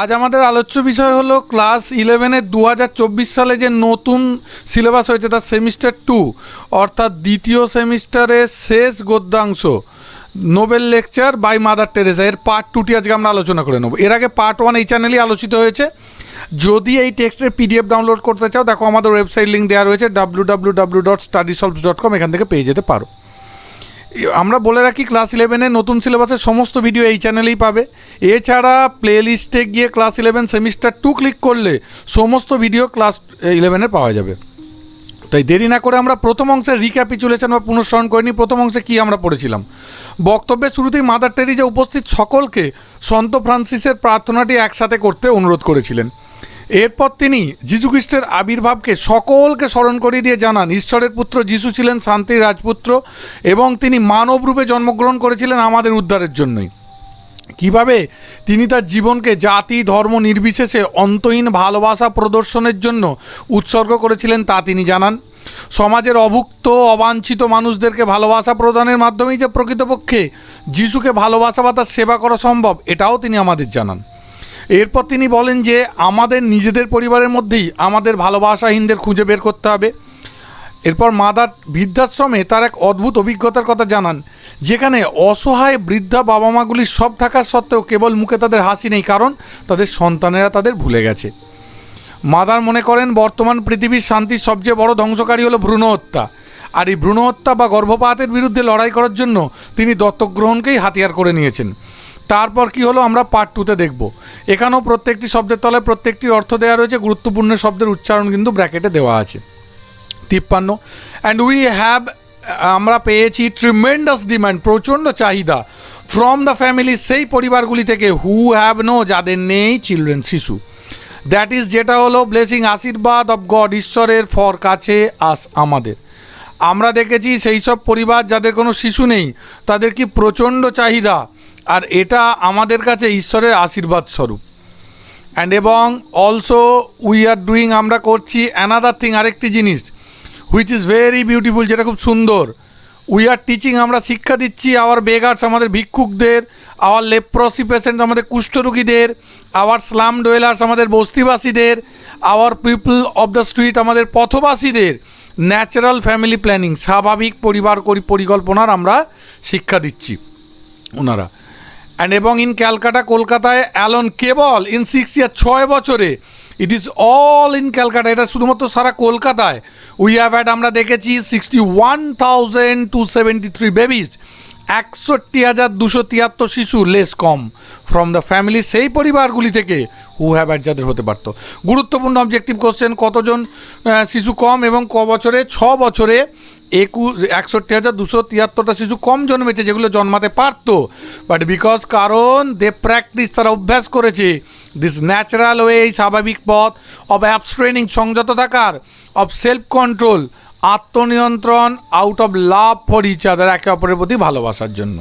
আজ আমাদের আলোচ্য বিষয় হলো ক্লাস ইলেভেনের দু হাজার চব্বিশ সালে যে নতুন সিলেবাস হয়েছে তার সেমিস্টার টু, অর্থাৎ দ্বিতীয় সেমিস্টারের শেষ গদ্যাংশ। Nobel lecture by Mother Teresa, এর পার্ট টুটি আজকে আমরা আলোচনা করে নেব। এর আগে পার্ট ওয়ান এই চ্যানেলেই আলোচিত হয়েছে। যদি এই টেক্সটের পিডিএফ ডাউনলোড করতে চাও, দেখো আমাদের ওয়েবসাইট লিঙ্ক দেওয়া রয়েছে W W W dot study dot com এখান থেকে পেয়ে যেতে পারো। আমরা বলে রাখি ক্লাস ইলেভেনের নতুন সিলেবাসের সমস্ত ভিডিও এই চ্যানেলেই পাবে। এছাড়া প্লে লিস্টে গিয়ে class eleven semester two click করলে সমস্ত ভিডিও ক্লাস ইলেভেনের পাওয়া যাবে। তাই দেরি না করে আমরা প্রথম অংশের রিক্যাপিচুলেশন বা পুনঃস্মরণ করিনি, প্রথম অংশে কী আমরা পড়েছিলাম? বক্তব্যের শুরুতেই মাদার টেরিজা উপস্থিত সকলকে সন্ত ফ্রান্সিসের প্রার্থনাটি একসাথে করতে অনুরোধ করেছিলেন। এরপর তিনি যীশুখ্রিস্টের আবির্ভাবকে সকলকে স্মরণ করিয়ে দিয়ে জানান, ঈশ্বরের পুত্র যীশু ছিলেন শান্তির রাজপুত্র এবং তিনি মানবরূপে জন্মগ্রহণ করেছিলেন আমাদের উদ্ধারের জন্যই। কীভাবে তিনি তার জীবনকে জাতি, ধর্ম নির্বিশেষে অন্তহীন ভালোবাসা প্রদর্শনের জন্য উৎসর্গ করেছিলেন তা তিনি জানান। সমাজের অভুক্ত, অবাঞ্ছিত মানুষদেরকে ভালোবাসা প্রদানের মাধ্যমেই যে প্রকৃতপক্ষে যিশুকে ভালোবাসা বা তার সেবা করা সম্ভব, এটাও তিনি আমাদের জানান। এরপর তিনি বলেন যে আমাদের নিজেদের পরিবারের মধ্যেই আমাদের ভালোবাসাহীনদের খুঁজে বের করতে হবে। এরপর মাদার বৃদ্ধাশ্রমে তার এক অদ্ভুত অভিজ্ঞতার কথা জানান, যেখানে অসহায় বৃদ্ধা বাবা মাগুলি সব থাকার সত্ত্বেও কেবল মুখে তাদের হাসি নেই, কারণ তাদের সন্তানেরা তাদের ভুলে গেছে। মাদার মনে করেন, বর্তমান পৃথিবীর শান্তির সবচেয়ে বড় ধ্বংসকারী হলো ভ্রূণ হত্যা আর এই ভ্রূণ হত্যা বা গর্ভপাতের বিরুদ্ধে লড়াই করার জন্য তিনি দত্তক গ্রহণকেই হাতিয়ার করে নিয়েছেন। তারপর কি হলো আমরা পার্ট টুতে দেখব। এখানেও প্রত্যেকটি শব্দের তলায় প্রত্যেকটির অর্থ দেওয়া রয়েছে, গুরুত্বপূর্ণ শব্দের উচ্চারণ কিন্তু ব্র্যাকেটে দেওয়া আছে। তিপ্পান্ন অ্যান্ড উই হ্যাভ আমরা পেয়েছি ট্রিমেন্ডাস ডিমান্ড প্রচণ্ড চাহিদা ফ্রম দ্য ফ্যামিলি সেই পরিবারগুলি থেকে হু হ্যাভ নো যাদের নেই চিলড্রেন শিশু। দ্যাট ইজ যেটা হলো ব্লেসিং আশীর্বাদ অফ গড ঈশ্বরের ফর কাছে আস আমাদের। আমরা দেখেছি সেই সব পরিবার যাদের কোনো শিশু নেই, তাদের কি প্রচণ্ড চাহিদা? আর এটা আমাদের কাছে ঈশ্বরের আশীর্বাদ স্বরূপ। অ্যান্ড এবং অলসো উই আর ডুইং আমরা করছি অ্যানাদার থিং আরেকটি জিনিস হুইচ ইজ ভেরি বিউটিফুল যেটা খুব সুন্দর। উই আর টিচিং আমরা শিক্ষা দিচ্ছি আওয়ার বেগার্স আমাদের ভিক্ষুকদের আওয়ার লেপ্রসি পেশেন্ট আমাদের কুষ্ঠরোগীদের আওয়ার স্লাম ডোয়েলার্স আমাদের বস্তিবাসীদের our people of the street আমাদের পথবাসীদের। ন্যাচারাল ফ্যামিলি প্ল্যানিং, স্বাভাবিক পরিবার পরিকল্পনার আমরা শিক্ষা দিচ্ছি ওনারা। অ্যান্ড এবং ইন ক্যালকাটা, কলকাতায় অ্যালন কেবল ইন সিক্স ইয়ার ছয় বছরে। It is all in Calcutta, এটা শুধুমাত্র সারা কলকাতায়। উই হ্যাভ হ্যাড আমরা দেখেছি sixty one thousand two seventy three babies একষট্টি হাজার দুশো তিয়াত্তর শিশু লেস কম। ফ্রম দ্য ফ্যামিলি সেই পরিবারগুলি থেকে হু হ্যাভ যাদের হতে পারতো। গুরুত্বপূর্ণ অবজেক্টিভ কোশ্চেন কতজন শিশু কম এবং ক বছরে, ছ বছরে একুশ, একষট্টি হাজার দুশো তিয়াত্তরটা শিশু কম জন্মেছে যেগুলো জন্মাতে পারতো। বাট বিকজ কারণ দে প্র্যাকটিস তারা অভ্যাস করেছে দিস ন্যাচারাল ওয়ে এই স্বাভাবিক পথ অব অ্যাবস্ট্রেনিং সংযত থাকার of self control আত্মনিয়ন্ত্রণ out of love for each other একে অপরের প্রতি ভালোবাসার জন্য।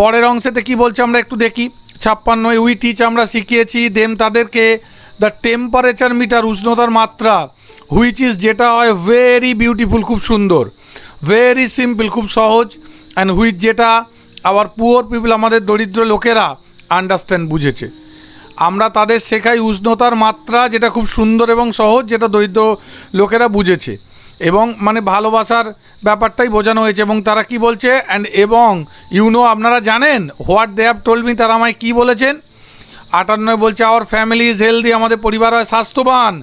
পরের অংশেতে কি বলছে আমরা একটু দেখি। ছাপ্পান্ন উই টিচ আমরা শিখিয়েছি, দেম তাদেরকে দ্য টেম্পারেচার মিটার উষ্ণতার মাত্রা হুইচ ইজ যেটা হয় ভেরি বিউটিফুল খুব সুন্দর। ভেরি সিম্পল খুব সহজ অ্যান্ড হুইচ যেটা আবার পুয়ার পিপল আমাদের দরিদ্র লোকেরা আন্ডারস্ট্যান্ড বুঝেছে। আমরা তাদের শেখাই উষ্ণতার মাত্রা, যেটা খুব সুন্দর এবং সহজ, যেটা দরিদ্র লোকেরা বুঝেছে। এবং মানে ভালোবাসার ব্যাপারটাই বোঝানো হয়েছে এবং তারা কি বলছে? অ্যান্ড এবং ইউনো আপনারা জানেন what they have told me তারা আমায় কী বলেছেন? আটান্নয় বলছে আওয়ার ফ্যামিলি ইজ হেলদি আমাদের পরিবার হয় স্বাস্থ্যবান।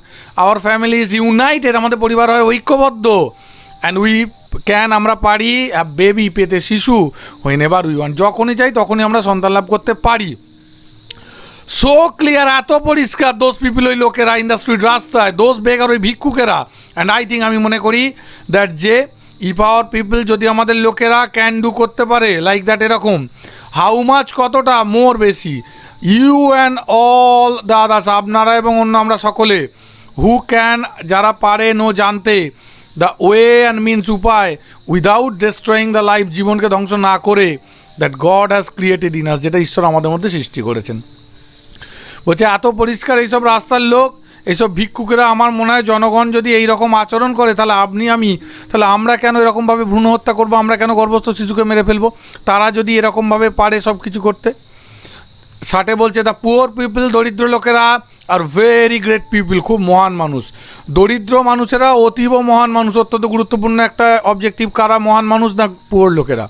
আওয়ার ফ্যামিলি ইজ ইউনাইটেড আমাদের পরিবার হয় ঐক্যবদ্ধ। অ্যান্ড উই ক্যান আমরা পারি বেবি পেতে শিশু হয়ে নেবার উই ওয়ান যখনই চাই তখনই আমরা সন্তান লাভ করতে পারি। সো ক্লিয়ার এত পরিষ্কার, দোষ পিপিল ওই লোকেরা ইন দ্য স্ট্রিট রাস্তায়, দোষ বেকার ওই ভিক্ষুকেরা। অ্যান্ড আই থিঙ্ক আমি মনে করি দ্যাট যে ই পাওয়ার পিপল যদি আমাদের লোকেরা ক্যান ডু করতে পারে লাইক দ্যাট এরকম হাউ মাচ কতটা মোর বেশি। You and all the others আপনারা এবং অন্য আমরা সকলে হু ক্যান যারা পারেন ও জানতে দ্য ওয়ে অ্যান্ড মিনস উপায় উইদাউট ডিস্ট্রয়িং দ্য লাইফ জীবনকে ধ্বংস না করে that God has created in us যেটা ঈশ্বর আমাদের মধ্যে সৃষ্টি করেছেন। বলছে, এত পরিষ্কার এইসব রাস্তার লোক, এইসব ভিক্ষুকেরা আমার মনে হয় জনগণ যদি এই রকম আচরণ করে, তাহলে আপনি আমি, তাহলে আমরা কেন এরকমভাবে ভ্রূণ হত্যা করব? আমরা কেন গর্ভস্থ শিশুকে মেরে ফেলব? তারা যদি এরকমভাবে পারে সব কিছু করতে? ষাটে বলছে দ্য পুয়ার পিপল দরিদ্র লোকেরা আর ভেরি গ্রেট পিপল খুব মহান মানুষ। দরিদ্র মানুষেরা অতীব মহান মানুষ। অত্যন্ত গুরুত্বপূর্ণ একটা অবজেক্টিভ কারা মহান মানুষ না পুয়ার লোকেরা?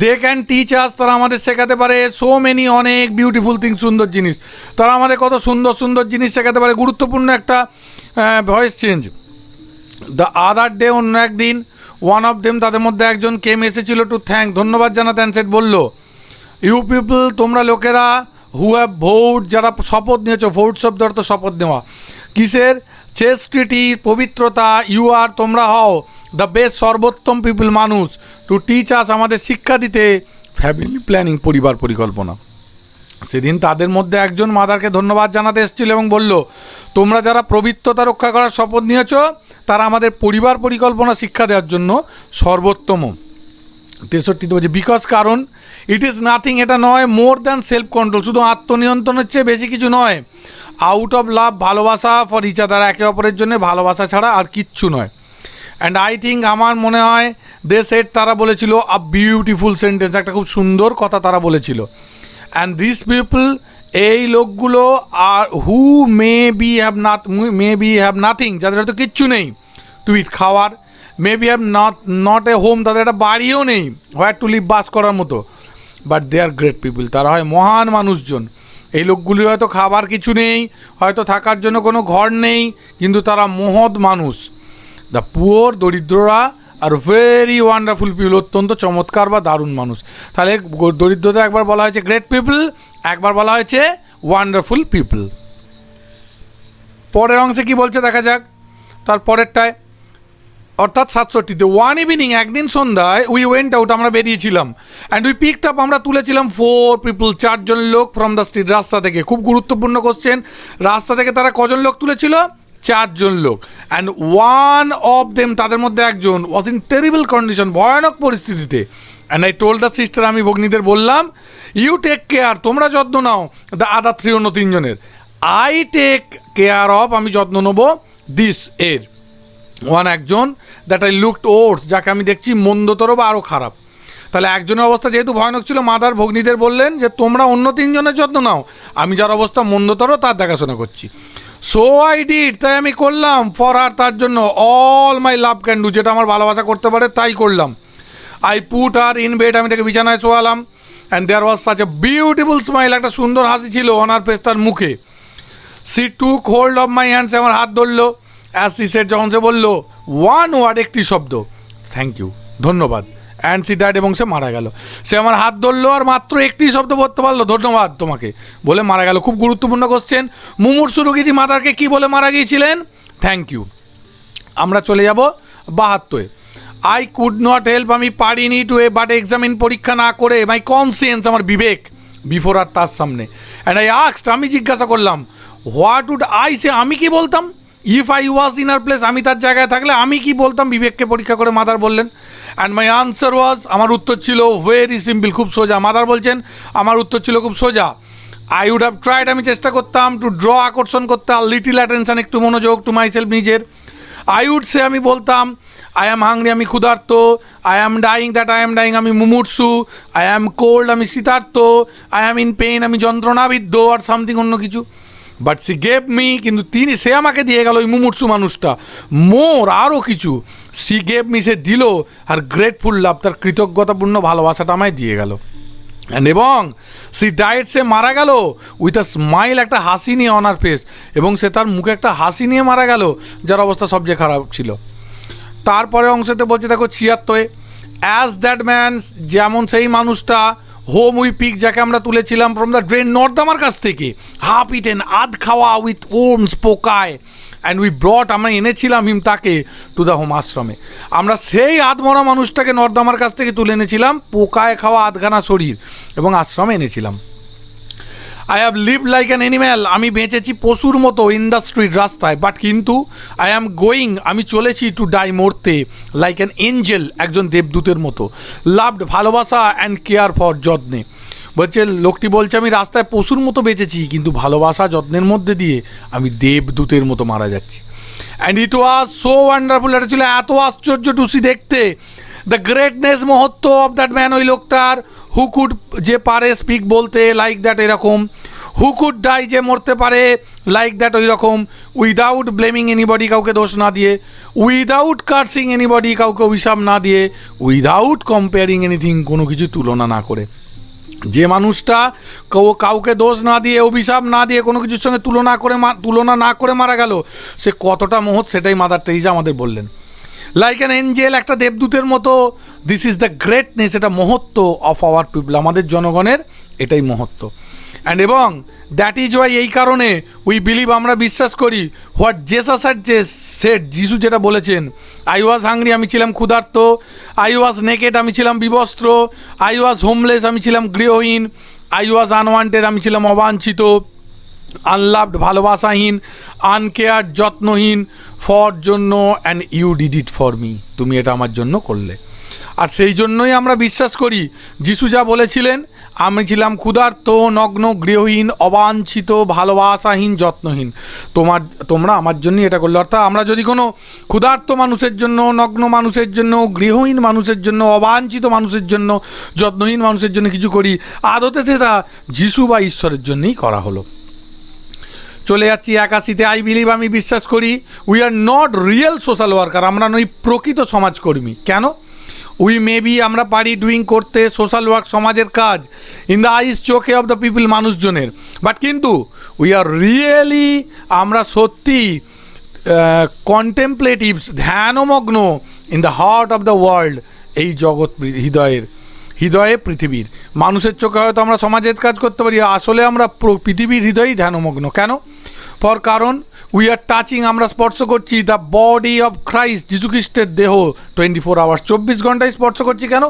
দে ক্যান টিচ আস তারা আমাদের শেখাতে পারে সো মেনি অনেক বিউটিফুল থিং সুন্দর জিনিস। তারা আমাদের কত সুন্দর সুন্দর জিনিস শেখাতে পারে। গুরুত্বপূর্ণ একটা voice change the other day অন্য একদিন ওয়ান অফ দেম তাদের মধ্যে একজন কেম এসেছিল টু থ্যাংক ধন্যবাদ জানাতে অ্যানসেট বলল ইউ পিপল তোমরা লোকেরা হু হ্যাভ ভোট যারা শপথ নিয়েছো ভোট শব্দ অর্থ শপথ নেওয়া। কিসের? চেস্টিটি পবিত্রতা ইউ আর তোমরা হও। দ্য বেস্ট সর্বোত্তম পিপল মানুষ টু টিচ আস আমাদের শিক্ষা দিতে ফ্যামিলি প্ল্যানিং পরিবার পরিকল্পনা। সেদিন তাদের মধ্যে একজন মাদারকে ধন্যবাদ জানাতে এসেছিল এবং বলল, তোমরা যারা পবিত্রতা রক্ষা করার শপথ নিয়েছ, তারা আমাদের পরিবার পরিকল্পনা শিক্ষা দেওয়ার জন্য সর্বোত্তম। তেষট্টিতে বলছে বিকজ কারণ ইট ইজ নাথিং এটা নয় মোর দ্যান সেলফ কন্ট্রোল শুধু আত্মনিয়ন্ত্রণের চেয়ে বেশি কিছু নয়। আউট অফ লাভ ভালোবাসা ফর ইচ আদার একে অপরের জন্য ভালোবাসা ছাড়া আর কিচ্ছু নয়। অ্যান্ড আই থিঙ্ক আমার মনে হয় দে সেট তারা বলেছিল আ বিউটিফুল সেন্টেন্স একটা খুব সুন্দর কথা তারা বলেছিল। অ্যান্ড দিস পিপল এই লোকগুলো আর হু মে বি হ্যাভ নাথ মে বি হ্যাভ নাথিং যাদের হয়তো কিচ্ছু নেই টু খাওয়ার may be have not not a home তাদের একটা বাড়িও নেই হোয়ার টু লিভ বাস করার মতো। But they are great people তারা হয় মহান মানুষজন। এই লোকগুলির হয়তো খাবার কিছু নেই, হয়তো থাকার জন্য কোনো ঘর নেই, কিন্তু তারা মহৎ মানুষ। দ্য পুয়ার দরিদ্ররা আর ভেরি ওয়ান্ডারফুল পিপল অত্যন্ত চমৎকার বা দারুণ মানুষ। তাহলে দরিদ্রতা একবার বলা হয়েছে গ্রেট পিপল একবার বলা হয়েছে ওয়ান্ডারফুল পিপল পরের অংশে কি বলছে দেখা যাক। তার পরেরটায়, অর্থাৎ সাতষট্টিতে ওয়ান ইভিনিং একদিন সন্ধ্যায় উই ওয়েন্ট আউট আমরা বেরিয়েছিলাম। অ্যান্ড উই পিকড আপ আমরা তুলেছিলাম ফোর পিপল চারজন লোক ফ্রম দ্য স্ট্রিট রাস্তা থেকে। খুব গুরুত্বপূর্ণ কোশ্চেন রাস্তা থেকে তারা কজন লোক তুলেছিল? চারজন লোক। অ্যান্ড ওয়ান অফ দেম তাদের মধ্যে একজন ওয়াজ ইন টেরিবল কন্ডিশন ভয়ানক পরিস্থিতিতে। And I told the sister আমি ভগ্নীদের বললাম ইউ টেক কেয়ার তোমরা যত্ন নাও দ্য আদার থ্রি অন্য তিনজনের। আই টেক কেয়ার অফ আমি যত্ন নেব দিস এর। ওয়ান একজন দ্যাট আই লুকড ওর্স যাকে আমি দেখছি মন্দতর বা আরও খারাপ। তাহলে একজনের অবস্থা যেহেতু ভয়ানক ছিল, মাদার ভগ্নীদের বললেন যে, তোমরা অন্য তিনজনের যত্ন নাও। আমি যার অবস্থা মন্দতর, তার দেখাশোনা করছি। সো আই ডিড তাই আমি করলাম ফর আর তার জন্য all my love can do যেটা আমার ভালোবাসা করতে পারে, তাই করলাম। I put her in bed আমি তাকে বিছানায় শোয়ালাম and there was such a beautiful smile একটা সুন্দর হাসি ছিল অনার পেস তার মুখে। She took hold of my hands আমার হাত ধরলো অ্যাস সি সেট যখন সে বলল ওয়ান ওয়ার্ড একটি শব্দ। থ্যাংক ইউ ধন্যবাদ। অ্যান্ড সি ডাইড এবং সে মারা গেল। সে আমার হাত ধরলো আর মাত্র একটি শব্দ বলতে পারল, ধন্যবাদ তোমাকে। বলে মারা গেল। খুব গুরুত্বপূর্ণ কোশ্চেন মুমূর্ষু রোগীটি মাদারকে কি বলে মারা গিয়েছিলেন? থ্যাংক ইউ আমরা চলে যাব বাহাত্তরে। আই কুড নট হেল্প আমি পারিনি টু এ বাট এক্সামিন পরীক্ষা না করে মাই কনসিয়েন্স আমার বিবেক বিফোর আর তার সামনে। অ্যান্ড আই আক্সড আমি জিজ্ঞাসা করলাম হোয়াট উড আই সে আমি কি বলতাম? If I was in her place আমি তার জায়গায় থাকলে আমি কি বলতাম? বিবেককে পরীক্ষা করে মাদার বললেন। অ্যান্ড মাই আনসার ওয়াজ আমার উত্তর ছিল ভেরি সিম্পল খুব সোজা। মাদার বলছেন, আমার উত্তর ছিল খুব সোজা। আই উড হ্যাভ ট্রাইড আমি চেষ্টা করতাম টু ড্র আকর্ষণ করতে, আর লিটিল অ্যাটেনশন একটু মনোযোগ টু মাই সেলফ নিজের। আই উড সে আমি বলতাম আই অ্যাম হাংরি আমি ক্ষুধার্ত। I am dying that I am dying আমি মুমূর্ষু। আই অ্যাম কোল্ড আমি শীতার্ত। আই অ্যাম ইন পেইন আমি যন্ত্রণাবিদ্ধ আর সামথিং অন্য কিছু। বাট সি গেভ মি কিন্তু তিনি, সে আমাকে দিয়ে গেল ওই মুমূর্ষু মানুষটা। মোর আরও কিছু। সি গেভ মি সে দিল আর গ্রেটফুল লাভ তার কৃতজ্ঞতাপূর্ণ ভালোবাসাটা আমায় দিয়ে গেল। এবং সি ডায়েট সে মারা গেল উইথ আ স্মাইল একটা হাসি নিয়ে অনার ফেস এবং সে তার মুখে একটা হাসি নিয়ে মারা গেল, যার অবস্থা সবচেয়ে খারাপ ছিল। তারপরে অংশতে বলছে, দেখো ছিয়াত্তরে অ্যাজ দ্যাট ম্যান যেমন সেই মানুষটা হোম উই পিক যাকে আমরা তুলেছিলাম ফ্রম দ্য ড্রেন নর্দামার কাছ থেকে। হাফ ইট এন আধ খাওয়া উইথ ওমস পোকায়। অ্যান্ড উই ব্রট আমরা এনেছিলাম হিম তাকে টু দ্য হোম আশ্রমে। আমরা সেই আধমরা মানুষটাকে নর্দামার কাছ থেকে তুলে এনেছিলাম, পোকায় খাওয়া আধখানা শরীর এবং আশ্রমে এনেছিলাম। I have live like an animal আমি বেঁচেছি পশুর মতো ইন দ্য স্ট্রিট রাস্তায় বাট কিন্তু আই অ্যাম গোয়িং আমি চলেছি টু ডাই মরতে লাইক অ্যান এঞ্জেল একজন দেবদূতের মতো। লাভড ভালোবাসা অ্যান্ড কেয়ার ফর যত্নে। বলছে, লোকটি বলছে, আমি রাস্তায় পশুর মতো বেঁচেছি, কিন্তু ভালোবাসা যত্নের মধ্যে দিয়ে আমি দেবদূতের মতো মারা যাচ্ছি। And it was so wonderful এটা ছিল এত আশ্চর্য টুসি দেখতে। দ্য গ্রেটনেস মহত্ব অফ দ্যাট ম্যান ওই লোকটার হু কুড যে পারে স্পিক বলতে লাইক দ্যাট এরকম? হু কুড ডাই যে মরতে পারে লাইক দ্যাট ওই রকম উইদাউট ব্লেমিং এনিবডি কাউকে দোষ না দিয়ে। উইদাউট কার্সিং এনিবডি কাউকে অভিশাপ না দিয়ে। উইদাউট কম্পেয়ারিং এনিথিং কোনো কিছু তুলনা না করে। যে মানুষটা কেউ কাউকে দোষ না দিয়ে, অভিশাপ না দিয়ে কোনো কিছুর সঙ্গে তুলনা করে তুলনা না করে মারা গেল, সে কতটা মহৎ সেটাই মাদার টেরিজা আমাদের বললেন। লাইক অ্যান এঞ্জেল একটা দেবদূতের মতো দিস ইজ দ্য গ্রেটনেস এটা মহত্ব অফ আওয়ার পিপল আমাদের জনগণের এটাই মহত্ব। অ্যান্ড এবং দ্যাট ইজ ওয়াই এই কারণে উই বিলিভ আমরা বিশ্বাস করি হোয়াট জেসাস অ্যাট যে সেট যিশু যেটা বলেছেন আই ওয়াজ হাংরি আমি ছিলাম ক্ষুধার্ত আই ওয়াজ নেকেড আমি ছিলাম বিবস্ত্র আই ওয়াজ হোমলেস আমি ছিলাম গৃহহীন আই ওয়াজ আনওয়ান্টেড আমি ছিলাম অবাঞ্ছিত। আনলাভড ভালোবাসাহীন আনকেয়ার যত্নহীন ফর জন্য and you did it for me তুমি এটা আমার জন্য করলে। আর সেই জন্যই আমরা বিশ্বাস করি, যিশু যা বলেছিলেন, আমি ছিলাম ক্ষুধার্ত, নগ্ন, গৃহহীন, অবাঞ্ছিত, ভালোবাসাহীন, যত্নহীন। তোমার, তোমরা আমার জন্যই এটা করলে। অর্থাৎ আমরা যদি কোনো ক্ষুধার্ত মানুষের জন্য, নগ্ন মানুষের জন্য, গৃহহীন মানুষের জন্য, অবাঞ্ছিত মানুষের জন্য, যত্নহীন মানুষের জন্য কিছু করি, আদতে সেটা যিশু বা ঈশ্বরের জন্যই করা হলো। চলে যাচ্ছি একাশিতে আই বিলিভ আমি বিশ্বাস করি we are not real social worker আমরা নই প্রকৃত সমাজকর্মী। কেন? উই মে বি আমরা পারি ডুইং করতে সোশ্যাল ওয়ার্ক সমাজের কাজ। ইন দ্য আইস চোখে অফ দ্য পিপল মানুষজনের। বাট কিন্তু উই আর রিয়েলি আমরা সত্যি কন্টেম্পলেটিভস ধ্যানমগ্ন in the heart of the world এই জগৎ হৃদয়ের। হৃদয়ে পৃথিবীর। মানুষের চোখে হয়তো আমরা সমাজের কাজ করতে পারি, আসলে আমরা পৃথিবীর হৃদয়েই ধ্যানমগ্ন। কেন? ফর কারণ উই আর টাচিং আমরা স্পর্শ করছি দ্য বডি অফ ক্রাইস্ট যীশুখ্রিস্টের দেহ। টোয়েন্টি ফোর আওয়ার্স চব্বিশ ঘন্টায় স্পর্শ করছি কেন?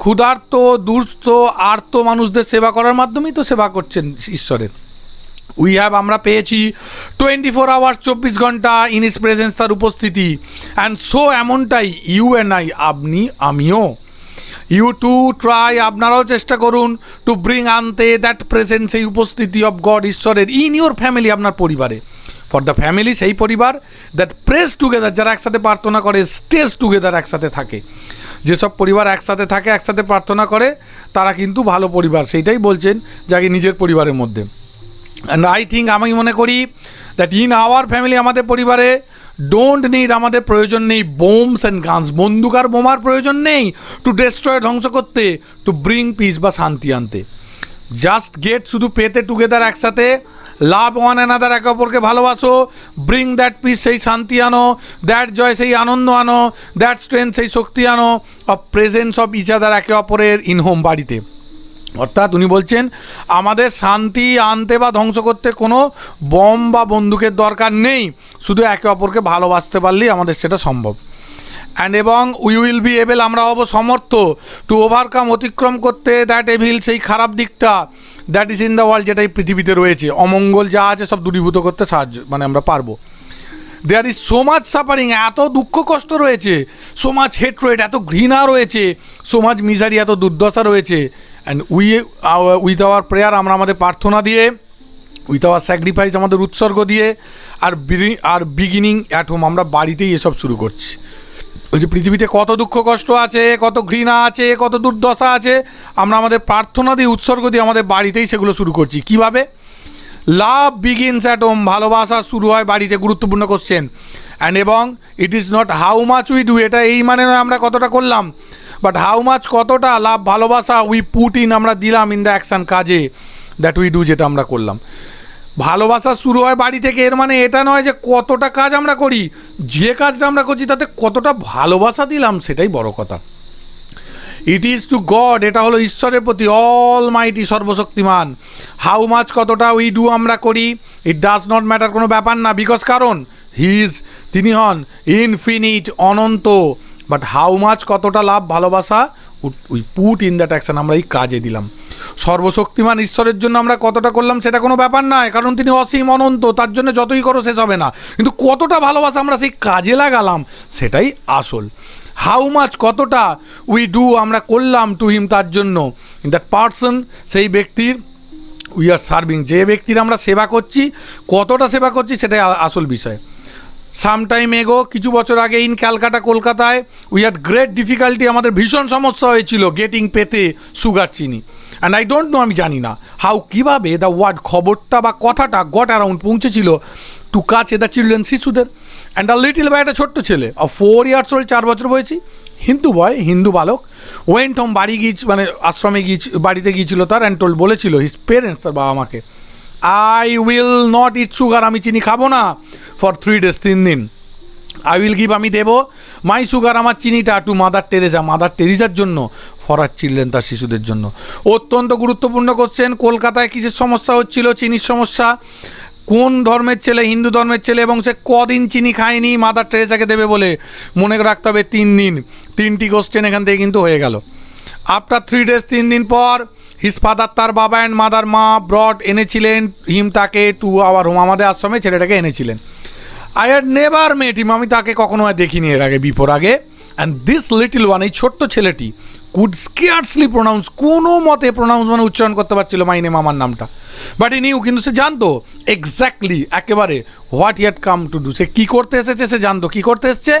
ক্ষুধার্ত, দুস্থ, আর্ত মানুষদের সেবা করার মাধ্যমেই তো সেবা করছেন ঈশ্বরের। উই হ্যাভ আমরা পেয়েছি টোয়েন্টি ফোর আওয়ার্স চব্বিশ ঘণ্টা ইন ইস প্রেজেন্স তার উপস্থিতি। অ্যান্ড সো এমনটাই ইউ অ্যান্ড আই আপনি, আমিও। ইউ টু ট্রাই আপনারাও চেষ্টা করুন টু ব্রিং আনতে দ্যাট প্রেজেন্স এই উপস্থিতি অফ গড ঈশ্বরের ইন ইউর ফ্যামিলি আপনার পরিবারে। ফর দ্য ফ্যামিলি সেই পরিবার দ্যাট প্রেস টুগেদার যারা একসাথে প্রার্থনা করে স্টেজ টুগেদার একসাথে থাকে। যেসব পরিবার একসাথে থাকে, একসাথে প্রার্থনা করে, তারা কিন্তু ভালো পরিবার। সেইটাই বলছেন যাকে নিজের পরিবারের মধ্যে। অ্যান্ড আই থিঙ্ক আমি মনে করি দ্যাট ইন আওয়ার ফ্যামিলি আমাদের পরিবারে ডোন্ট নিড আমাদের প্রয়োজন নেই বোমস অ্যান্ড গানস বন্দুক আর বোমার প্রয়োজন নেই টু ডেস্ট্রয় ধ্বংস করতে টু ব্রিং পিস বা শান্তি আনতে। জাস্ট গেট শুধু পেতে টুগেদার একসাথে লাভ ওয়ান অ্যানাদার একে অপরকে ভালোবাসো ব্রিং দ্যাট পিস সেই শান্তি আনো দ্যাট জয় সেই আনন্দ আনো দ্যাট স্ট্রেংথ সেই শক্তি আনো of presence of each other একে অপরের ইন হোম বাড়িতে। অর্থাৎ উনি বলছেন, আমাদের শান্তি আনতে বা ধ্বংস করতে কোনো বম বা বন্দুকের দরকার নেই। শুধু একে অপরকে ভালোবাসতে পারলেই আমাদের সেটা সম্ভব। অ্যান্ড এবং উই উইল বি এবেল আমরা হব সমর্থ টু ওভারকাম অতিক্রম করতে দ্যাট এভিল সেই খারাপ দিকটা that is in the world যেটাই পৃথিবীতে রয়েছে। অমঙ্গল যা আছে সব দূরীভূত করতে সাহায্য মানে আমরা পারব। There is so much suffering এত দুঃখ কষ্ট রয়েছে সো মাচ হেট্রেড এত ঘৃণা রয়েছে সো মাচ মিজারি এত দুর্দশা রয়েছে। And we with our prayer আমরা আমাদের প্রার্থনা দিয়ে উইথ আওয়ার স্যাক্রিফাইস আমাদের উৎসর্গ দিয়ে, আর আর বিগিনিং অ্যাট হোম আমরা বাড়িতেই এসব শুরু করছি। ওই যে পৃথিবীতে কত দুঃখ কষ্ট আছে, কত ঘৃণা আছে, কত দুর্দশা আছে, আমরা আমাদের প্রার্থনা দিয়ে, উৎসর্গ দিয়ে আমাদের বাড়িতেই সেগুলো শুরু করছি। কীভাবে? লাভ বিগিনস অ্যাট হোম ভালোবাসা শুরু হয় বাড়িতে, গুরুত্বপূর্ণ কোশ্চেন অ্যান্ড এবং it is not how much we do এটা এই মানে নয় আমরা কতটা করলাম। বাট হাউ মাচ কতটা লাভ, ভালোবাসা উই পুট ইন আমরা দিলাম ইন দ্য অ্যাকশান কাজে দ্যাট উই ডু যেটা আমরা করলাম। ভালোবাসা শুরু হয় বাড়ি থেকে, এর মানে এটা নয় যে কতটা কাজ আমরা করি, যে কাজটা আমরা করছি তাতে কতটা ভালোবাসা দিলাম সেটাই বড় কথা। ইট ইজ টু গড এটা হলো ঈশ্বরের প্রতি অল মাইটি সর্বশক্তিমান। হাউ মাচ কতটা উই ডু আমরা করি ইট ডাজ নট ম্যাটার কোনো ব্যাপার না বিকজ কারণ হি ইজ তিনি হন ইনফিনিট অনন্ত। বাট হাউ মাচ কতটা লাভ, ভালোবাসা? We put in that action আমরা এই কাজে দিলাম। সর্বশক্তিমান ঈশ্বরের জন্য আমরা কতটা করলাম, সেটা কোনো ব্যাপার নয়, কারণ তিনি অসীম অনন্ত, তার জন্য যতই করো শেষ হবে না। কিন্তু কতটা ভালোবাসা আমরা সেই কাজে লাগালাম, সেটাই আসল। হাউ মাচ কতটা উই ডু আমরা করলাম টু হিম তার জন্য। ইন দ্যাট পার্সন সেই ব্যক্তির উই আর সার্ভিং যে ব্যক্তির আমরা সেবা করছি, কতটা সেবা করছি, সেটাই আসল বিষয়। সাম টাইম এগো কিছু বছর আগে ইন ক্যালকাটা কলকাতায় উই হ্যাড গ্রেট ডিফিকাল্টি আমাদের ভীষণ সমস্যা হয়েছিল গেটিং পেতে সুগার চিনি। অ্যান্ড আই ডোন্ট নো আমি জানি না হাউ কীভাবে দ্য ওয়ার্ড খবরটা বা কথাটা গট অ্যারাউন্ড পৌঁছেছিল টু কাছে দ্য চিলড্রেন শিশুদের। অ্যান্ড আ লিটিল বাই একটা ছোট্ট ছেলে আর ফোর ইয়ার্স ওল্ড চার বছর বয়সী হিন্দু বয় হিন্দু বালক ওয়েন্ট হোম বাড়ি গিয়েছি মানে আশ্রমে গিয়েছি বাড়িতে গিয়েছিল তার অ্যান্ড টোল বলেছিল হিস পেরেন্টস তার বাবা মাকে I will not eat sugar আমি চিনি খাব না ফর থ্রি ডেজ তিন দিন। আই উইল গিভ আমি দেবো। মাই সুগার আমার চিনিটা টু মাদার টেরেজা মাদার টেরিজার জন্য ফরার চিলড্রেন তার শিশুদের জন্য। অত্যন্ত গুরুত্বপূর্ণ কোশ্চেন কলকাতায় কিসের সমস্যা হচ্ছিল? চিনির সমস্যা। কোন ধর্মের ছেলে? হিন্দু ধর্মের ছেলে এবং সে কদিন চিনি খায়নি? মাদার টেরেজাকে দেবে বলে মনে রাখতে হবে তিন দিন। তিনটি কোশ্চেন এখান থেকে কিন্তু হয়ে গেল। আফটার থ্রি ডেজ তিন দিন পর হিস ফাদার তার বাবা অ্যান্ড মাদার মা ব্রড এনেছিলেন হিম তাকে টু আওয়ার হোম আমাদের আশ্রমে ছেলেটাকে এনেছিলেন। I had never met him আমি তাকে কখনো দেখিনি এর আগে বিপর আগে। অ্যান্ড দিস লিটিল ওয়ান এই ছোট্ট ছেলেটি কুড স্কেয়ার্সলি প্রোনাউন্স কোনো মতে প্রোনাউন্স মানে উচ্চারণ করতে পারছিল মাইনে মামার নামটা। বাট ই নিউ কিন্তু সে জানতো এক্স্যাক্টলি একেবারে what he'd come to do সে কী করতে এসেছে, সে জানতো। কী করতে এসছে?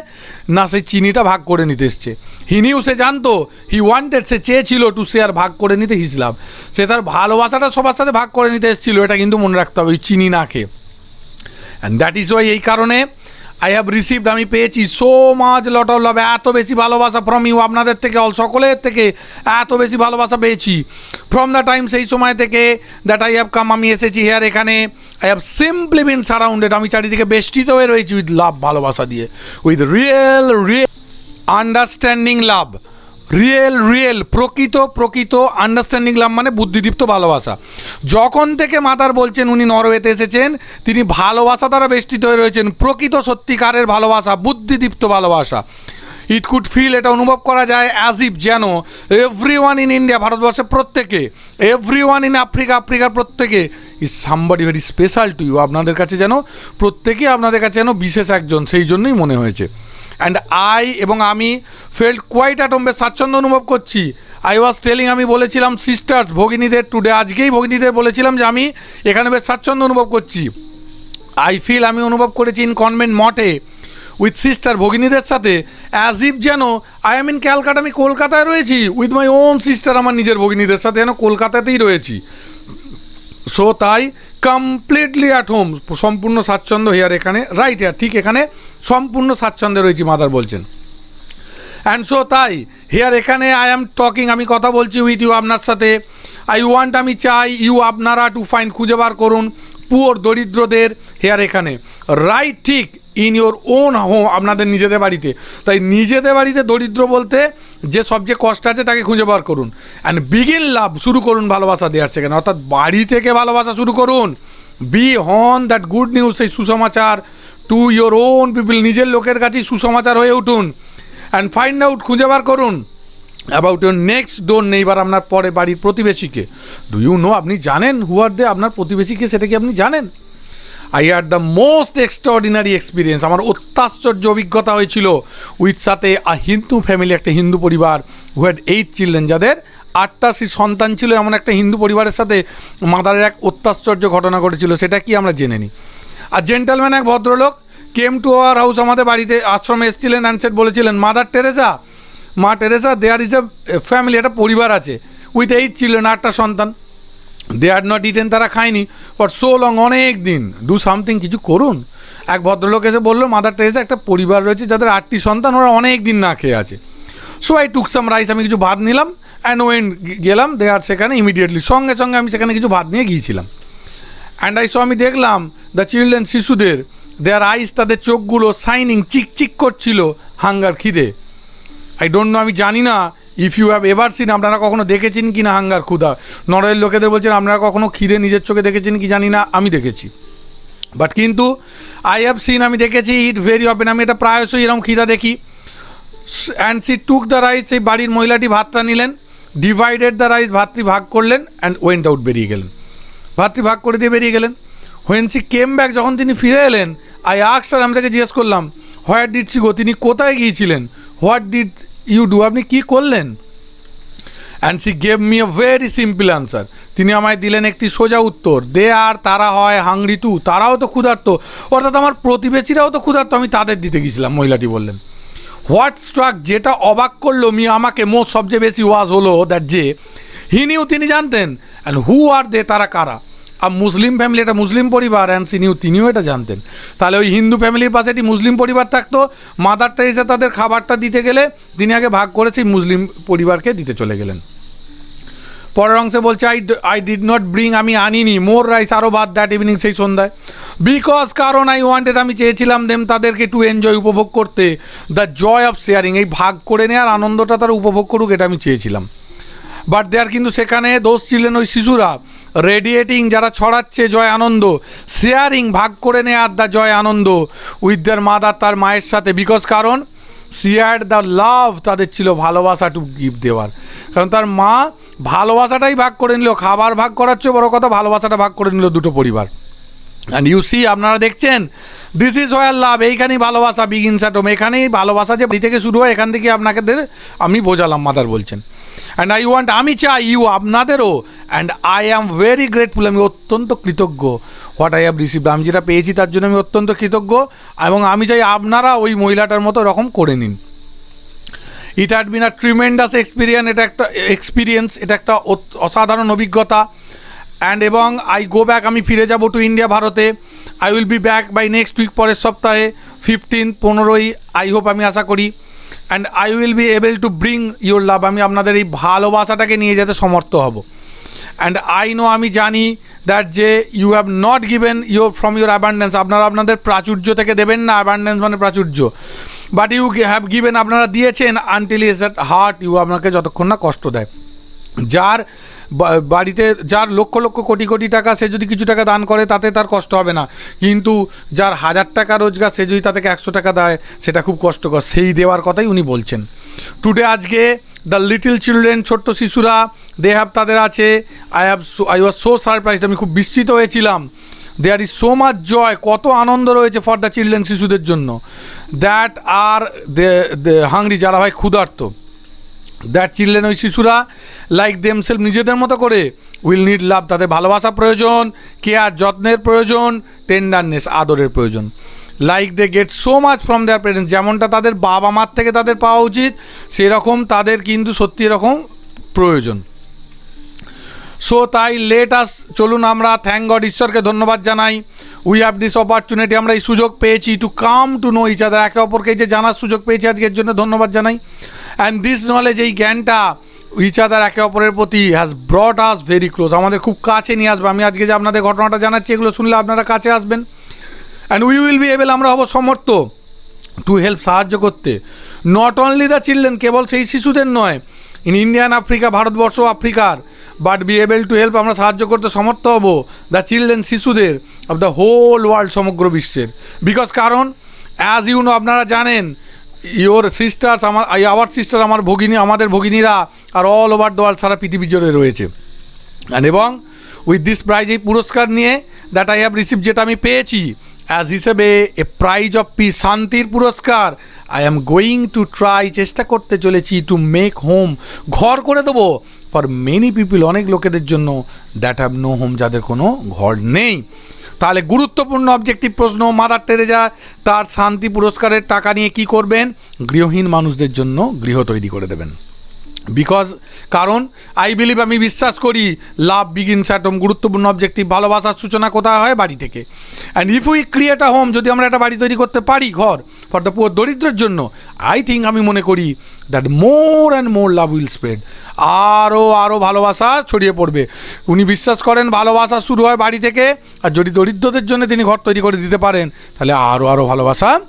না, সে চিনিটা ভাগ করে নিতে এসছে। হি নিউ সে জানতো হি ওয়ান্টেড সে চেয়েছিল টু শেয়ার ভাগ করে নিতে হিসলাম সে তার ভালোবাসাটা সবার সাথে ভাগ করে নিতে এসেছিল, এটা কিন্তু মনে রাখতে হবে, ওই চিনি না খেয়ে। অ্যান্ড দ্যাট ইজ ওয়াই এই কারণে আই হ্যাভ রিসিভড আমি পেয়েছি so much lot of love এত বেশি ভালোবাসা ফ্রম ইউ আপনাদের থেকে অল সকলের থেকে এত বেশি ভালোবাসা পেয়েছি। ফ্রম দ্য টাইম সেই সময় থেকে দ্যাট আই হ্যাভ কাম আমি এসেছি হেয়ার এখানে I have simply been surrounded আমি চারিদিকে বেষ্টিত হয়ে রয়েছি উইথ লাভ ভালোবাসা দিয়ে with real real understanding love real real প্রকৃত প্রকৃত আন্ডারস্ট্যান্ডিং লাভ মানে বুদ্ধিদীপ্ত ভালোবাসা। যখন থেকে মাতার বলছেন উনি নরওয়েতে এসেছেন, তিনি ভালোবাসা দ্বারা বেষ্টিত হয়ে রয়েছেন। প্রকৃত সত্যিকারের ভালোবাসা, বুদ্ধিদীপ্ত ভালোবাসা। ইট কুড ফিল এটা অনুভব করা যায় অ্যাজ ইফ যেন এভরি ওয়ান ইন ইন্ডিয়া ভারতবর্ষের প্রত্যেকে এভরি ওয়ান ইন আফ্রিকা আফ্রিকার প্রত্যেকে is somebody very special to you আপনাদের কাছে যেন প্রত্যেকেই আপনাদের কাছে যেন বিশেষ একজন, সেই জন্যই মনে হয়েছে। অ্যান্ড আই এবং আমি ফেল্ট কোয়াইট অ্যাটম্বে স্বাচ্ছন্দ্য অনুভব করছি। আই ওয়াজ টেলিং আমি বলেছিলাম সিস্টার্স ভগিনীদের টুডে আজকেই ভগিনীদের বলেছিলাম যে আমি এখানে বেশ স্বাচ্ছন্দ্য অনুভব করছি। আই ফিল আমি অনুভব করেছি ইন কনভেন্ট মঠে উইথ সিস্টার ভগিনীদের সাথে অ্যাজ ইফ যেন আই এম ইন ক্যালকাটা আমি কলকাতায় রয়েছি। উইথ মাই ওন সিস্টার আমার নিজের ভগিনীদের সাথে যেন কলকাতাতেই রয়েছি। সো তাই কমপ্লিটলি অ্যাট হোম সম্পূর্ণ স্বাচ্ছন্দ্য হেয়ার এখানে রাইট হেয়ার ঠিক এখানে সম্পূর্ণ স্বাচ্ছন্দ্যে রয়েছি, মাদার বলছেন। অ্যান্ড সো তাই হেয়ার এখানে আই অ্যাম টকিং আমি কথা বলছি উইথ ইউ আপনার সাথে। আই ওয়ান্ট আমি চাই ইউ আপনারা টু ফাইন খুঁজে বার করুন, পুয়োর দরিদ্রদের হেয়ার এখানে। রাইট ঠিক ইন ইওর ওন হোম আপনাদের নিজেদের বাড়িতে। তাই নিজেদের বাড়িতে দরিদ্র বলতে যে সবচেয়ে কষ্ট আছে তাকে খুঁজে বার করুন। অ্যান্ড বিগিন লাভ শুরু করুন ভালোবাসা দেওয়ার সেখানে। অর্থাৎ বাড়ি থেকে ভালোবাসা শুরু করুন। বি হন দ্যাট গুড নিউজ সেই সুসমাচার। টু ইয়োর ওন পিপল নিজের লোকের কাছেই সুসমাচার হয়ে উঠুন। অ্যান্ড ফাইন্ড আউট খুঁজে বার করুন। About your next door neighbour আপনার পরে বাড়ির প্রতিবেশীকে। ডু ইউ নো আপনি জানেন হু আর দে আপনার প্রতিবেশীকে সেটা কি আপনি জানেন? I are the most extraordinary experience আমার অত্যাশ্চর্য অভিজ্ঞতা হয়েছিল উইথ সাথে আ হিন্দু ফ্যামিলি একটা হিন্দু পরিবার হু হ্যাড এইট চিলড্রেন যাদের আটটা সন্তান ছিল, এমন একটা হিন্দু পরিবারের সাথে মাদারের এক অত্যাশ্চর্য ঘটনা ঘটেছিল, সেটা কি আমরা জেনে নিই। আর জেন্টালম্যান এক ভদ্রলোক কেম টু আওয়ার হাউস আমাদের বাড়িতে আশ্রমে এসেছিলেন অ্যান্ড বলেছিলেন মাদার টেরেসা মা Teresa there is a family একটা পরিবার আছে উইথ এইট চিলড্রেন আটটা সন্তান। দে আর নট ইটেন তারা খায়নি। বাট সো লং অনেক দিন। ডু সামথিং কিছু করুন। এক ভদ্রলোক এসে বলল মাদার টেরেসা একটা পরিবার রয়েছে, যাদের আটটি সন্তান, ওরা অনেক দিন না খেয়ে আছে। So I took some rice আমি কিছু ভাত নিলাম অ্যান্ড ওয়েন গেলাম। দে আর সেখানে ইমিডিয়েটলি সঙ্গে সঙ্গে আমি সেখানে কিছু ভাত নিয়ে গিয়েছিলাম। অ্যান্ড আই সো আমি দেখলাম দ্য চিলড্রেন শিশুদের দেয়ার আইস তাদের চোখগুলো সাইনিং চিকচিক করছিল হাঙ্গার খিদে। আই ডোন্ট নো আমি জানি না if you have ever seen আপনারা কখনো দেখেছেন কি না হাঙ্গার ক্ষুধা? নরওয়ের লোকেদের বলছেন, আপনারা কখনো খিদে নিজের চোখে দেখেছেন কি জানি না, আমি দেখেছি। বাট কিন্তু আই হ্যাভ সিন আমি দেখেছি ইট ভেরি অপেন আমি এটা প্রায়শই এরকম খিদা দেখি। And she took the rice সেই বাড়ির মহিলাটি ভাতটা নিলেন ডিভাইডেড দ্য রাইস ভাতৃ ভাগ করলেন অ্যান্ড ওয়েন্ট আউট বেরিয়ে গেলেন। ভাতটি ভাগ করে দিয়ে বেরিয়ে গেলেন। হোয়েন সি কেম ব্যাক যখন তিনি ফিরে এলেন আই আক্সার আমি তাকে জিজ্ঞেস করলাম হোয়াট ডিড সি গো তিনি কোথায় গিয়েছিলেন? হোয়াট ডিড ইউ ডু আপনি কী করলেন? And she gave me a very simple answer তিনি আমায় দিলেন একটি সোজা উত্তর, দে আর তারা হয় হাংরি টু তারাও তো ক্ষুধার্ত। অর্থাৎ আমার প্রতিবেশীরাও তো ক্ষুধার্ত, আমি তাদের দিতে গেছিলাম, মহিলাটি বললেন। হোয়াট স্ট্রাক যেটা অবাক করল মি আমাকে মোট সবচেয়ে বেশি ওয়াজ হলো দ্যাট যে হি নিউ তিনি জানতেন। অ্যান্ড হু আর দে তারা কারা? মুসলিম ফ্যামিলি এটা মুসলিম পরিবার অ্যান্ড সিনিউ তিনিও এটা জানতেন। তাহলে ওই হিন্দু ফ্যামিলির পাশে একটি মুসলিম পরিবার থাকতো মাদারটা এসে তাদের খাবারটা দিতে গেলে তিনি আগে ভাগ করে সেই মুসলিম পরিবারকে দিতে চলে গেলেন। পরের অংশে বলছে I I did not bring আমি আনিনি মোর রাইস আরও বাদ দ্যাট ইভিনিং সেই সন্ধ্যায়। বিকজ কারণ আই ওয়ান্টেড আমি চেয়েছিলাম দেম তাদেরকে টু এনজয় উপভোগ করতে। দ্য জয় অফ শেয়ারিং এই ভাগ করে নেওয়ার আনন্দটা তারা উপভোগ করুক, এটা আমি চেয়েছিলাম। বাট দেয়ার কিন্তু সেখানে দোষ ছিলেন ওই শিশুরা। রেডিয়েটিং যারা ছড়াচ্ছে জয় আনন্দ শেয়ারিং ভাগ করে নেওয়ার দ্য জয় আনন্দ উইথ দেয়ার মাদার তার মায়ের সাথে বিকজ কারণ শেয়ার দ্য লাভ তাদের ছিল ভালোবাসা টু গিফট দেওয়ার। কারণ তার মা ভালোবাসাটাই ভাগ করে নিল, খাবার ভাগ করার চেয়ে বড় কথা ভালোবাসাটা ভাগ করে নিল দুটো পরিবার। অ্যান্ড ইউ সি আপনারা দেখছেন দিস ইজ ওয়ার লাভ এইখানেই ভালোবাসা বিগিনস অ্যাট হোম এখানেই ভালোবাসা যে বাড়ি থেকে শুরু হয়, এখান থেকে আপনাকে আমি বোঝালাম মাদার বলছেন। অ্যান্ড আই ওয়ান্ট আমি চাই ইউ আপনাদেরও। And I am very grateful আমি অত্যন্ত কৃতজ্ঞ হোয়াট আই হ্যাভ রিসিভড আমি যেটা পেয়েছি, তার জন্য আমি অত্যন্ত কৃতজ্ঞ, এবং আমি চাই আপনারা ওই মহিলাটার মতো রকম করে নিন। It had been a tremendous experience এটা একটা এক্সপিরিয়েন্স এটা একটা অসাধারণ অভিজ্ঞতা। অ্যান্ড এবং আই গো ব্যাক আমি ফিরে যাব টু ইন্ডিয়া ভারতে। I will be back by next week পরের সপ্তাহে ফিফটিন পনেরোই আই হোপ আমি আশা করি। And I will be able to bring your love আমি আপনাদের এই ভালোবাসাটাকে নিয়ে যেতে সমর্থ হব। অ্যান্ড আই নো আমি জানি দ্যাট যে you have not given your from your abundance আপনারা আপনাদের প্রাচুর্য থেকে দেবেন না। অ্যাবান্ডেন্স মানে প্রাচুর্য। বাট ইউ হ্যাভ গিভেন আপনারা দিয়েছেন until is at hurt you আপনাকে যতক্ষণ না কষ্ট দেয়। যার বাড়িতে যার লক্ষ লক্ষ কোটি কোটি টাকা সে যদি কিছু টাকা দান করে, তাতে তার কষ্ট হবে না। কিন্তু যার হাজার টাকা রোজগার, সে যদি তাদেরকে একশো টাকা দেয়, সেটা খুব কষ্টকর। সেই দেওয়ার কথাই উনি বলছেন। টুডে আজকে দ্য লিটল চিলড্রেন ছোট্ট শিশুরা দে হ্যাভ তাদের আছে। I have I was so surprise আমি খুব বিস্মিত হয়েছিলাম। There is so much joy কত আনন্দ রয়েছে ফর দ্য চিলড্রেন শিশুদের জন্য। দ্যাট আর দে হাংরি যারা হয় ক্ষুধার্ত। দ্যাট চিলড্রেন ওই শিশুরা, লাইক দেমসেলফ নিজেদের মতো করে, উইল নিড লাভ তাদের ভালোবাসা প্রয়োজন, কেয়ার যত্নের প্রয়োজন টেন্ডারনেস আদরের প্রয়োজন। Like they get so much from their parents যেমনটা তাদের বাবা মার থেকে তাদের পাওয়া উচিত, সেরকম তাদের কিন্তু সত্যি এরকম প্রয়োজন। সো তাই লেট আস চলুন আমরা থ্যাংক গড ঈশ্বরকে ধন্যবাদ জানাই। উই হ্যাভ দিস অপরচুনিটি আমরা এই সুযোগ পেয়েছি to come to know each other একে অপরকে যে জানার সুযোগ পেয়েছি আজকের জন্য, ধন্যবাদ জানাই। অ্যান্ড দিস নলেজ এই জ্ঞানটা ইচ আদার একে অপরের প্রতি has brought us very close আমাদের খুব কাছে নিয়ে আসবে। আমি আজকে যে আপনাদের ঘটনাটা জানাচ্ছি, এগুলো শুনলে আপনারা কাছে আসবেন। And we will be able আমরা হব সমর্থ টু হেল্প সাহায্য করতে। নট অনলি দ্য চিলড্রেন কেবল সেই শিশুদের নয় ইন ইন্ডিয়ান আফ্রিকা ভারতবর্ষ আফ্রিকার but be able to help আমরা সাহায্য করতে সমর্থ হব দ্য চিলড্রেন শিশুদের অফ দ্য হোল ওয়ার্ল্ড সমগ্র বিশ্বের। বিকজ কারণ অ্যাজ ইউ নো আপনারা জানেন ইওর সিস্টার্স আমার আওয়ার সিস্টার আমার ভগিনী, আমাদের ভগিনীরা are all over the world সারা পৃথিবী জুড়ে রয়েছে। অ্যান্ড এবং উইথ দিস প্রাইজ এই পুরস্কার নিয়ে দ্যাট আই হ্যাভ রিসিভ যেটা আমি পেয়েছি অ্যাজ হিসেবে এ প্রাইজ অফ পি শান্তির পুরস্কার I am going to try চেষ্টা করতে চলেছি টু মেক হোম ঘর করে দেবো। ফর মেনি পিপল অনেক লোকেদের জন্য দ্যাট হ্যাভ নো হোম যাদের কোনো ঘর নেই। তাহলে গুরুত্বপূর্ণ অবজেক্টিভ প্রশ্ন, মাদার টেরেজা তার শান্তি পুরস্কারের টাকা নিয়ে কি করবেন? গৃহহীন মানুষদের জন্য গৃহ তৈরি করে দেবেন। বিকজ কারণ আই বিলিভ আমি বিশ্বাস করি লাভ বিগিনস অ্যাট হোম গুরুত্বপূর্ণ অবজেক্টিভ ভালোবাসার সূচনা কোথায় হয়? বাড়ি থেকে। And if we create a home যদি আমরা একটা বাড়ি তৈরি করতে পারি, ঘর ফর দ্য পুয়ার দরিদ্রের জন্য আই থিঙ্ক আমি মনে করি that more and more love will spread আরও আরও ভালোবাসা ছড়িয়ে পড়বে। উনি বিশ্বাস করেন ভালোবাসা শুরু হয় বাড়ি থেকে, আর যদি দরিদ্রদের জন্য তিনি ঘর তৈরি করে দিতে পারেন, তাহলে আরও আরও ভালোবাসা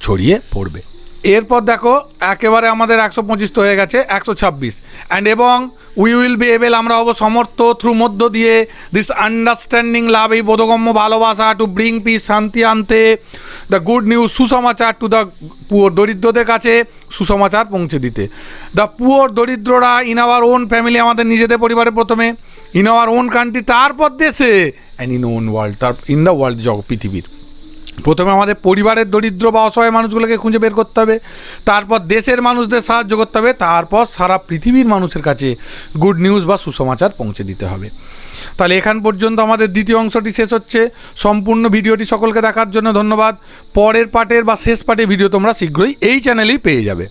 ছড়িয়ে পড়বে। এরপর দেখো, একেবারে আমাদের একশো পঁচিশ তো হয়ে গেছে, একশো ছাব্বিশ। অ্যান্ড এবং উই উইল বি এবেল আমরা হব সমর্থ থ্রু মধ্য দিয়ে দিস আন্ডারস্ট্যান্ডিং লাভ, এই বোধগম্য ভালোবাসা টু ব্রিং পিস শান্তি আনতে। দ্য গুড নিউজ সুসমাচার টু দ্য পুয়োর দরিদ্রদের কাছে সুসমাচার পৌঁছে দিতে। দ্য পুয়োর দরিদ্ররা ইন আওয়ার ওন ফ্যামিলি আমাদের নিজেদের পরিবারে প্রথমে ইন আওয়ার ওন কান্ট্রি তারপর দেশে অ্যান্ড ইন ওন ওয়ার্ল্ড তার ইন দ্য ওয়ার্ল্ড জগ, পৃথিবীর। প্রথমে আমাদের পরিবারের দরিদ্র বা অসহায় মানুষগুলোকে খুঁজে বের করতে হবে, তারপর দেশের মানুষদের সাহায্য করতে হবে, তারপর সারা পৃথিবীর মানুষের কাছে গুড নিউজ বা সুসমাচার পৌঁছে দিতে হবে। তাহলে এখান পর্যন্ত আমাদের দ্বিতীয় অংশটি শেষ হচ্ছে। সম্পূর্ণ ভিডিওটি সকলকে দেখার জন্য ধন্যবাদ। পরের পার্টের বা শেষ পার্টের ভিডিও তোমরা শীঘ্রই এই চ্যানেলেই পেয়ে যাবে।